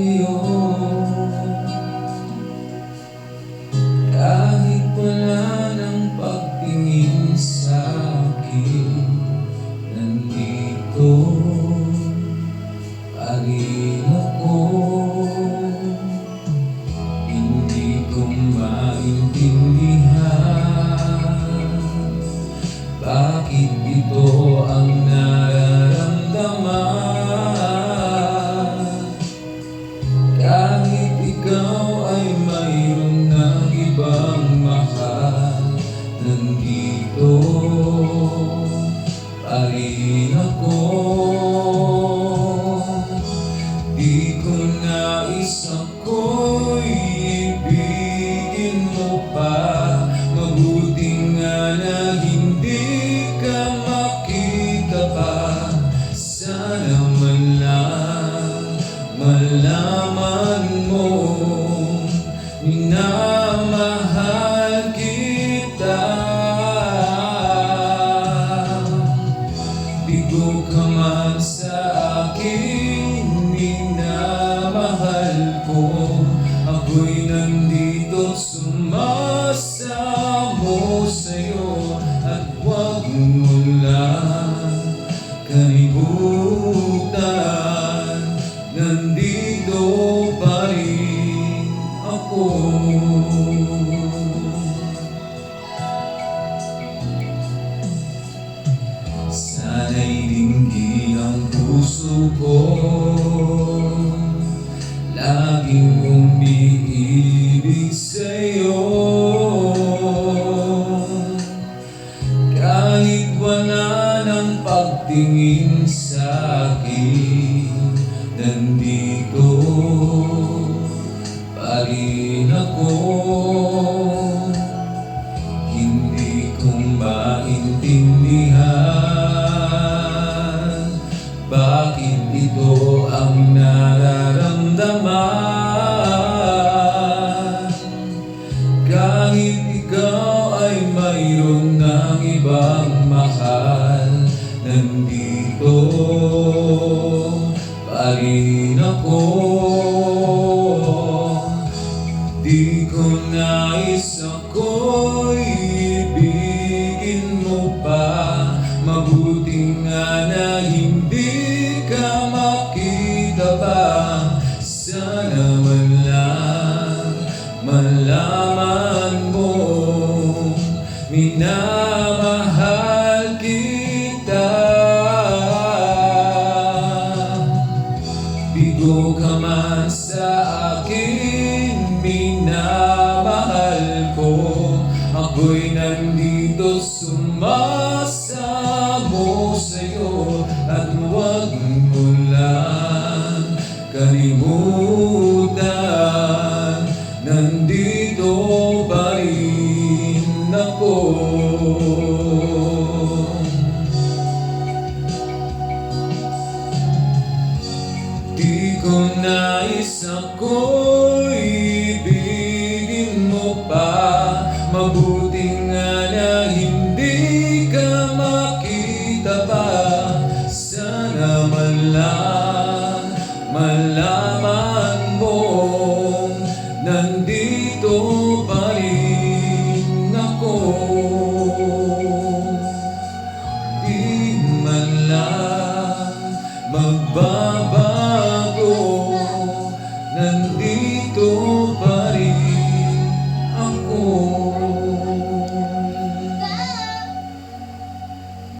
sa'yo. Kahit wala ng pagtingin sa'kin Nandito pa rin ako. Hindi malaman mo. Minamahal Bigo ka sa akin, minamahal ko. Ako'y nandito sumasamo sa'yo At huwag mo lang Laging umiibig sa'yo. Kahit wala ng pagtingin sa'kin Nandito pa rin ako Nandito pa rin ako ko nais ako'y ibigin mo pa. Pa. Sana man lang Minamahal sa akin, minamahal ko. Ako'y nandito sumasamo sa'yo At huwag mo lang kalimutan. Nandito pa rin ako nais ako'y ibigin mo pa. Mabuti nga na hindi ka makita pa. Sana man lang 같은